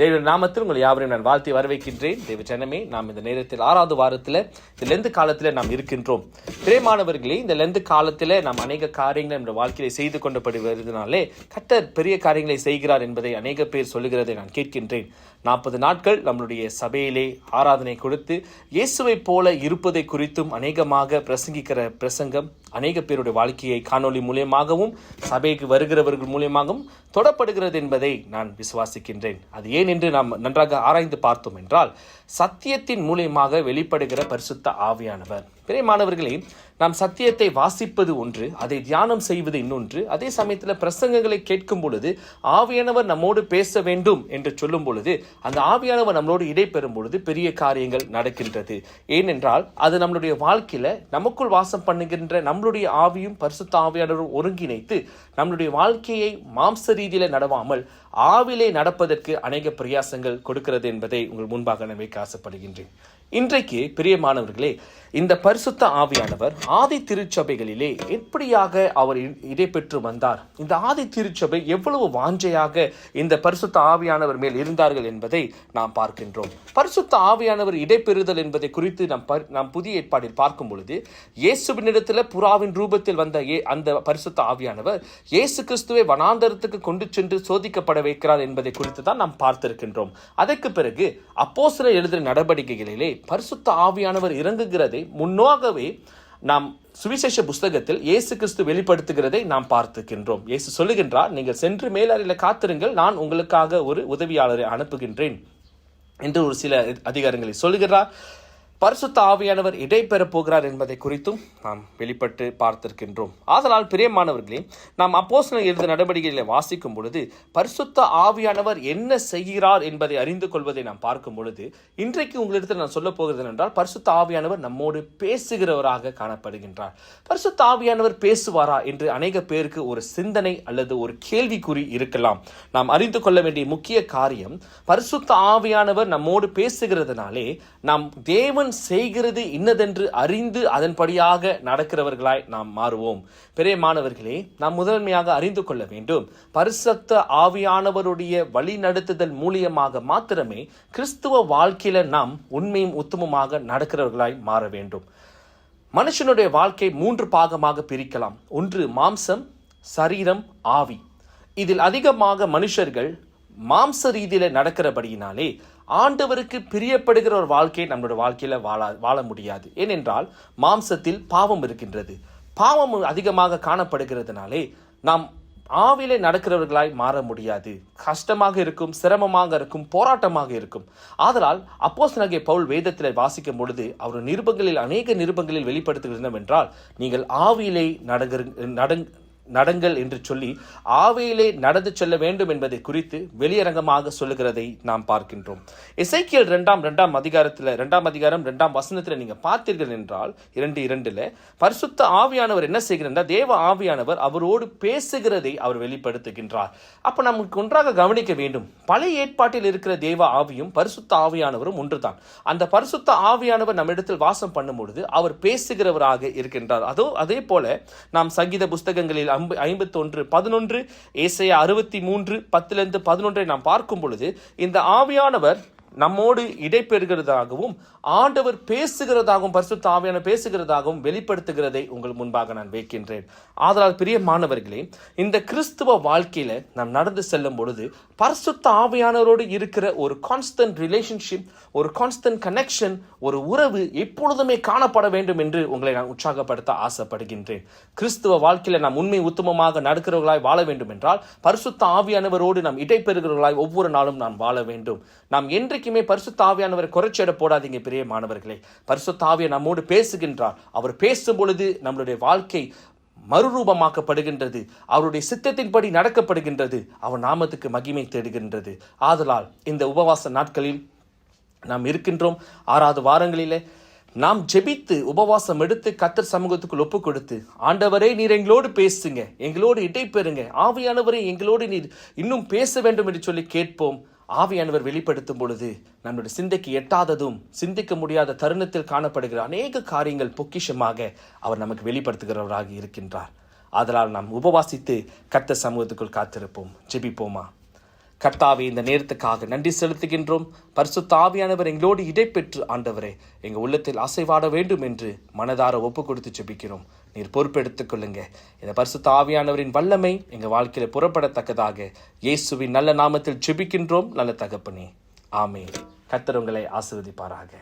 தேவ நாமத்தில் உங்கள் யாவரையும் நான் வாழ்த்தி வரவேற்கின்றேன். தேவ ஜனமே நாம் இந்த நேரத்தில் ஆறாவது வாரத்தில் இந்த லெந்து காலத்தில் நாம் இருக்கின்றோம். பிரியமானவர்களே இந்த லெந்து காலத்தில் நாம் அநேக காரியங்களை நம்முடைய வாழ்க்கையில செய்து கொண்டபடி வருவதனாலே கர்த்தர் பெரிய காரியங்களை செய்கிறார் என்பதை அநேக பேர் சொல்லுகிறதை நான் கேட்கின்றேன். நாற்பது நாட்கள் நம்மளுடைய சபையிலே ஆராதனை கொடுத்து இயேசுவை போல இருப்பதை குறித்தும் அநேகமாக பிரசங்கிக்கிற பிரசங்கம் அநேக பேருடைய வாழ்க்கையை காணொளி மூலியமாகவும் சபைக்கு வருகிறவர்கள் மூலியமாகவும் தொடப்படுகிறது என்பதை நான் விசுவாசிக்கின்றேன். அது ஏன் என்று நாம் நன்றாக ஆராய்ந்து பார்த்தோம் என்றால் சத்தியத்தின் மூலியமாக வெளிப்படுகிற பரிசுத்த ஆவியானவர். பிரியமானவர்களே நாம் சத்தியத்தை வாசிப்பது ஒன்று அதை தியானம் செய்வது இன்னொன்று. அதே சமயத்தில் பிரசங்கங்களை கேட்கும் பொழுது ஆவியானவர் நம்மோடு பேச வேண்டும் என்று சொல்லும் பொழுது அந்த ஆவியானவர் நம்மளோடு இடைபெறும் பொழுது பெரிய காரியங்கள் நடக்கின்றது. ஏனென்றால் அது நம்மளுடைய வாழ்க்கையில நமக்குள் வாசம் பண்ணுகின்ற நம்மளுடைய ஆவியும் பரிசுத்த ஆவியானவரும் ஒருங்கிணைத்து நம்மளுடைய வாழ்க்கையை மாம்ச ரீதியில் நடவாமல் ஆவிலே நடப்பதற்கு அநேக பிரயாசங்கள் கொடுக்கிறது என்பதை உங்கள் முன்பாக நான் வைக்க ஆசைப்படுகின்றேன். இன்றைக்கு பிரியமானவர்களே இந்த பரிசுத்த ஆவியானவர் ஆதி திருச்சபைகளிலே எப்படியாக அவர் இடைபெற்று வந்தார்? இந்த ஆதி திருச்சபை எவ்வளவு வாஞ்சையாக இந்த பரிசுத்த ஆவியானவர் மேல் இருந்தார்கள் என்பதை நாம் பார்க்கின்றோம். பரிசுத்த ஆவியானவர் இடைபெறுதல் என்பதை குறித்து நாம் நாம் புதிய ஏற்பாட்டில் பார்க்கும் பொழுது இயேசுவினிடத்தில் புறாவின் ரூபத்தில் வந்த ஏ- அந்த பரிசுத்த ஆவியானவர் இயேசு கிறிஸ்துவை வனாந்தரத்துக்கு கொண்டு சென்று சோதிக்கப்பட வைக்கிறார் என்பதை குறித்து தான் நாம் பார்த்திருக்கின்றோம். அதற்கு பிறகு அப்போஸ்தலர் எழுதின நடவடிக்கைகளிலே பரிசுத்த ஆவியானவர் இறங்குகிறதை முன்னோகவே நாம் சுவிசேஷ புஸ்தகத்தில் இயேசு கிறிஸ்து வெளிப்படுத்துகிறதை நாம் பார்த்துக்கின்றோம். இயேசு சொல்லுகின்றார் நீங்கள் சென்று மேலறையில் காத்திருங்கள் நான் உங்களுக்காக ஒரு உதவியாளரை அனுப்புகின்றேன். என்று ஒரு சில அதிகாரங்களை சொல்லுகிறார். பரிசுத்த ஆவியானவர் இடைபெறப் போகிறார் என்பதை குறித்தும் நாம் வெளிப்பட்டு பார்த்திருக்கின்றோம். ஆதலால் பிரியமானவர்களே நாம் அப்போசன எழுத நடவடிக்கைகளை வாசிக்கும் பொழுது பரிசுத்த ஆவியானவர் என்ன செய்கிறார் என்பதை அறிந்து கொள்வதை நாம் பார்க்கும் பொழுது இன்றைக்கு உங்களிடத்தில் நான் சொல்ல போகிறது என்றால் பரிசுத்த ஆவியானவர் நம்மோடு பேசுகிறவராக காணப்படுகின்றார். பரிசுத்த ஆவியானவர் பேசுவாரா என்று அநேக பேருக்கு ஒரு சிந்தனை அல்லது ஒரு கேள்விக்குறி இருக்கலாம். நாம் அறிந்து கொள்ள வேண்டிய முக்கிய காரியம் பரிசுத்த ஆவியானவர் நம்மோடு பேசுகிறதுனாலே நாம் தேவன் தேவன் செய்கிறது இன்னதென்று அறிந்து அதன்படியாக நடக்கிறவர்களாய் நாம் மாறுவோம். பெரிய மாணவர்களே நாம் முதன்மையாக அறிந்து கொள்ள வேண்டும். பரிசத்த ஆவியானவருடைய வழிநடத்துதல் மூலியமாக மாத்திரமே கிறிஸ்துவ வாழ்க்கையில நாம் உண்மையும் உத்தமமாக நடக்கிறவர்களாய் மாற வேண்டும். மனுஷனுடைய வாழ்க்கை மூன்று பாகமாக பிரிக்கலாம். ஒன்று மாம்சம் சரீரம் ஆவி. இதில் அதிகமாக மனுஷர்கள் மாம்ச ரீதியில நடக்கிறபடியினாலே ஆண்டவருக்கு பிரியப்படுகிற ஒரு வாழ்க்கையை நம்மளோட வாழ்க்கையில் வாழ வாழ முடியாது. ஏனென்றால் மாம்சத்தில் பாவம் இருக்கின்றது. பாவம் அதிகமாக காணப்படுகிறதுனாலே நாம் ஆவிலே நடக்கிறவர்களாய் மாற முடியாது. கஷ்டமாக இருக்கும் சிரமமாக இருக்கும் போராட்டமாக இருக்கும். ஆதலால் அப்போஸ் நகை பவுல் வேதத்தில் வாசிக்கும் பொழுது அவர் நிருபங்களில் அநேக நிருபங்களில் வெளிப்படுத்துகிறனவென்றால் நீங்கள் ஆவியிலே நடங்கிற நடங் நடங்கள் என்று சொல்லி ஆவியிலே நடந்து செல்ல வேண்டும் என்பதை குறித்து வெளியரங்கமாக சொல்லுகிறதை நாம் பார்க்கின்றோம். இசைக்கியல் ரெண்டாம் ரெண்டாம் அதிகாரத்தில் ரெண்டாம் அதிகாரம் ரெண்டாம் வசனத்தில் நீங்கள் பார்த்தீர்கள் என்றால் இரண்டு இரண்டில் பரிசுத்த ஆவியானவர் என்ன செய்கிறார் தேவ ஆவியானவர் அவரோடு பேசுகிறதை அவர் வெளிப்படுத்துகின்றார். அப்போ நமக்கு ஒன்றாக கவனிக்க வேண்டும். பழைய ஏற்பாட்டில் இருக்கிற தேவ ஆவியும் பரிசுத்த ஆவியானவரும் ஒன்றுதான். அந்த பரிசுத்த ஆவியானவர் நம்மிடத்தில் வாசம் பண்ணும்பொழுது அவர் பேசுகிறவராக இருக்கின்றார். அதோ அதே போல நாம் சங்கீத புஸ்தகங்களில் ஐம்ப- ஐம்பத்தொன்று பதினொன்று ஏசையா அறுபத்தி மூன்று பத்திலிருந்து பதினொன்றை நாம் பார்க்கும் பொழுது இந்த ஆவியானவர் நம்மோடு இடைபெறுகிறதாகவும் ஆண்டவர் பேசுகிறதாகவும் பரிசுத்த ஆவியான பேசுகிறதாகவும் வெளிப்படுத்துகிறதை உங்கள் முன்பாக நான் வைக்கின்றேன். ஆதலால் பிரிய மாணவர்களே இந்த கிறிஸ்துவ வாழ்க்கையில் நாம் நடந்து செல்லும் பொழுது பரிசுத்த ஆவியானவரோடு இருக்கிற ஒரு கான்ஸ்டன்ட் ரிலேஷன்ஷிப் ஒரு கான்ஸ்டன்ட் கனெக்ஷன் ஒரு உறவு எப்பொழுதுமே காணப்பட வேண்டும் என்று உங்களை நான் உற்சாகப்படுத்த ஆசைப்படுகின்றேன். கிறிஸ்துவ வாழ்க்கையில் நாம் உண்மை உத்தமமாக நடக்கிறவர்களாய் வாழ வேண்டும் என்றால் பரிசுத்த ஆவியானவரோடு நாம் இடைப்பெறுகிறவர்களாய் ஒவ்வொரு நாளும் நாம் வாழ வேண்டும். நாம் என்றைக்கு என்றைக்குமே பரிசுத்த குறைச்சிட போடாதீங்க பெரிய மாணவர்களே பரிசுத்தாவியை நம்மோடு பேசுகின்றார். அவர் பேசும் பொழுது நம்மளுடைய வாழ்க்கை மறுரூபமாக்கப்படுகின்றது. அவருடைய சித்தத்தின்படி நடக்கப்படுகின்றது. அவர் நாமத்துக்கு மகிமை தேடுகின்றது. ஆதலால் இந்த உபவாச நாட்களில் நாம் இருக்கின்றோம். ஆறாவது வாரங்களிலே நாம் ஜெபித்து உபவாசம் எடுத்து கத்தர் சமூகத்துக்குள் ஒப்பு கொடுத்து ஆண்டவரே நீர் எங்களோடு பேசுங்க. எங்களோடு இடைப்பெறுங்க. ஆவியானவரே எங்களோடு நீர் இன்னும் பேச வேண்டும் என்று சொல்லி கேட்போம். ஆவியானவர் வெளிப்படுத்தும் பொழுது நம்முடைய சிந்தைக்கு எட்டாததும் சிந்திக்க முடியாத தருணத்தில் காணப்படுகிற அநேக காரியங்கள் பொக்கிஷமாக அவர் நமக்கு வெளிப்படுத்துகிறவராக இருக்கின்றார். அதனால் நாம் உபவாசித்து கர்த்த சமூகத்துக்குள் காத்திருப்போம். ஜெபிப்போமா? கர்த்தாவே இந்த நேரத்துக்காக நன்றி செலுத்துகின்றோம். பரிசு தாவியானவர் எங்களோடு இடைப்பெற்று ஆண்டவரே எங்கள் உள்ளத்தில் அசைவாட வேண்டும் என்று மனதார ஒப்பு கொடுத்து செபிக்கிறோம் நீர் பொறுப்பெடுத்துக் கொள்ளுங்க. இந்த பரிசு தாவியானவரின் வல்லமை எங்கள் வாழ்க்கையில் புறப்படத்தக்கதாக இயேசுவின் நல்ல நாமத்தில் செபிக்கின்றோம் நல்ல தகப்பனே. ஆமே கத்தர் உங்களை ஆசிர்வதிப்பாராக.